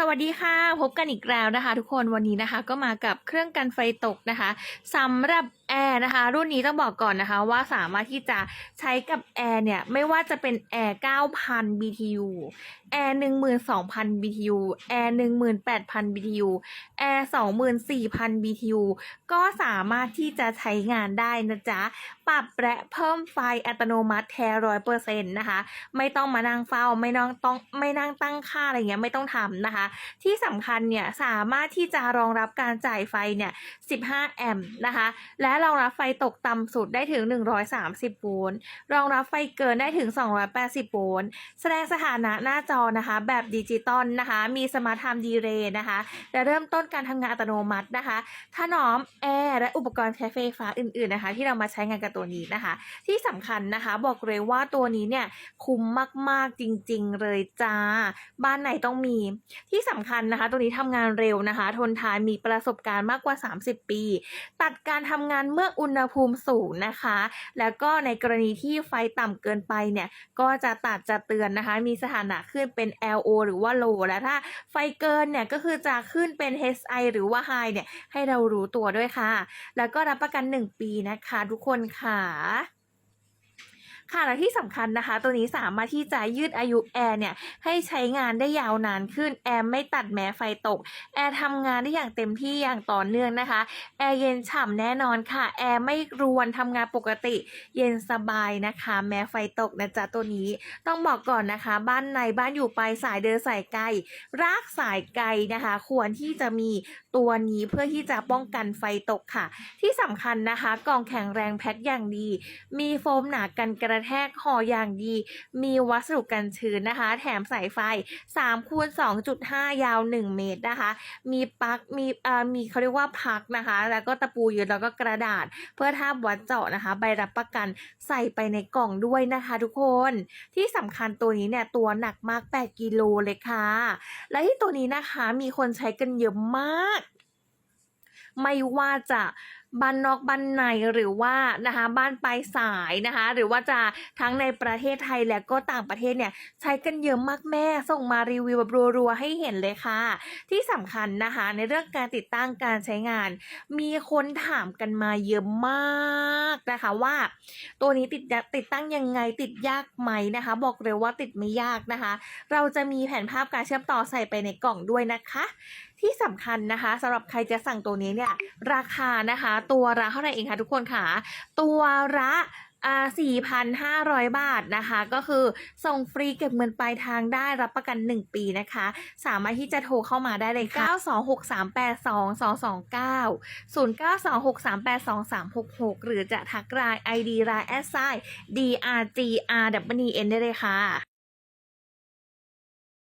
สวัสดีค่ะ พบกันอีกแล้วนะคะ ทุกคนวันนี้นะคะ ก็มากับเครื่องกันไฟตกนะคะสำหรับ แอร์นะคะ รุ่นนี้ต้องบอกก่อนนะคะว่าสามารถที่จะใช้กับแอร์เนี่ย ไม่ว่าจะเป็นแอร์ 9,000 BTU แอร์ 12,000 BTU แอร์ 18,000 BTU แอร์ 24,000 BTU ก็สามารถที่จะใช้งานได้นะจ๊ะ ปรับและเพิ่มไฟอัตโนมัติแท้ร้อยเปอร์เซ็นต์นะคะ ไม่ต้องมานั่งเฝ้า ไม่ต้องต้องไม่นั่งตั้งค่าอะไรเงี้ยไม่ต้องทำนะคะ ที่สำคัญเนี่ยสามารถที่จะรองรับการจ่ายไฟเนี่ย 15 แอมป์นะคะ และรองรับไฟตกต่ำสุดได้ถึง 130 โวลต์ รองรับไฟเกินได้ถึง 280 โวลต์ แสดงสถานะหน้าจอนะคะ แบบดิจิตอลนะคะ มีสมาร์ทไทม์ดีเรย์นะคะ และเริ่มต้นการทำงานอัตโนมัตินะคะ ถนอมแอร์และอุปกรณ์ใช้ไฟฟ้าอื่นๆนะคะ ที่เรามาใช้งานกับตัวนี้นะคะ ที่สำคัญนะคะ บอกเลยว่าตัวนี้เนี่ยคุ้มมากๆจริง ๆ เลยจ้า บ้านไหนต้องมี ที่สำคัญนะคะ ตัวนี้ทำงานเร็วนะคะ ทนทานมีประสบการณ์มากกว่า 30 ปี ตัดการทำงานเมื่ออุณหภูมิสูงนะคะ แล้วก็ในกรณีที่ไฟต่ำเกินไปเนี่ยก็จะตัดจะเตือนนะคะ มีสถานะขึ้นเป็น LO หรือว่า low และถ้าไฟเกินเนี่ยก็คือจะขึ้นเป็น HI หรือว่า high เนี่ยให้เรารู้ตัวด้วยค่ะ แล้วก็รับประกัน 1 ปีนะคะทุกคนค่ะ ค่ะและที่สำคัญนะคะ ตัวนี้สามารถที่จะยืดอายุแอร์เนี่ยให้ใช้งานได้ยาวนานขึ้นแอร์ไม่ตัดแม้ไฟตกแอร์ทำงานได้อย่างเต็มที่อย่างต่อเนื่องนะคะแอร์เย็นฉ่ำแน่นอนค่ะแอร์ไม่รวนทำงานปกติเย็นสบายนะคะ แม้ไฟตกนะจ๊ะตัวนี้ต้องบอกก่อนนะคะ บ้านในบ้านอยู่ไปสายเดินสายไกลรากสายไกลนะคะ ควรที่จะมีตัวนี้เพื่อที่จะป้องกันไฟตกค่ะ ที่สำคัญนะคะ กล่องแข็งแรงแพ็คอย่างดี มีโฟมหนากันกระแทกห่ออย่างดี มีวัสดุกันชื้นนะคะ แถมสายไฟ3คูณ2.5 ยาว 1 เมตรนะคะ มีปลั๊กมีเอ่อมีเขาเรียกว่าพักนะคะ แล้วก็ตะปูยึดแล้วก็กระดาษ เพื่อทาบวัดเจาะนะคะ ใบรับประกันใส่ไปในกล่องด้วยนะคะ ทุกคนที่สำคัญตัวนี้เนี่ยตัวหนักมาก 8 กิโลเลยค่ะ และที่ตัวนี้นะคะมีคนใช้กันเยอะมาก ไม่ว่าจะบ้านนอกบ้านในหรือว่านะคะบ้านปลายสายนะคะ หรือว่าจะทั้งในประเทศไทยและก็ต่างประเทศเนี่ยใช้กันเยอะมากแม่ส่งมารีวิวแบบรัวๆให้เห็นเลยค่ะ ที่สำคัญนะคะ ในเรื่องการติดตั้งการใช้งาน มีคนถามกันมาเยอะมากนะคะว่า ตัวนี้ติดติดตั้งยังไงติดยากไหมนะคะ บอกเลยว่าติดไม่ยากนะคะ เราจะมีแผนภาพการเชื่อมต่อใส่ไปในกล่องด้วยนะคะ ที่สำคัญนะคะสำหรับใครจะสั่งตัวนี้เนี่ยราคานะคะตัวละเท่าไหร่เองคะทุกคนค่ะ ตัวละอ่า4,500 บาทนะคะ ก็คือส่งฟรีเก็บเงินปลายทางได้รับประกัน 1 ปีนะคะ สามารถที่จะโทรเข้ามาได้เลยค่ะ926382229 0926382366 หรือจะทักไลน์ ID ไลน์แอดไซน์ DRGRWN ได้เลยค่ะ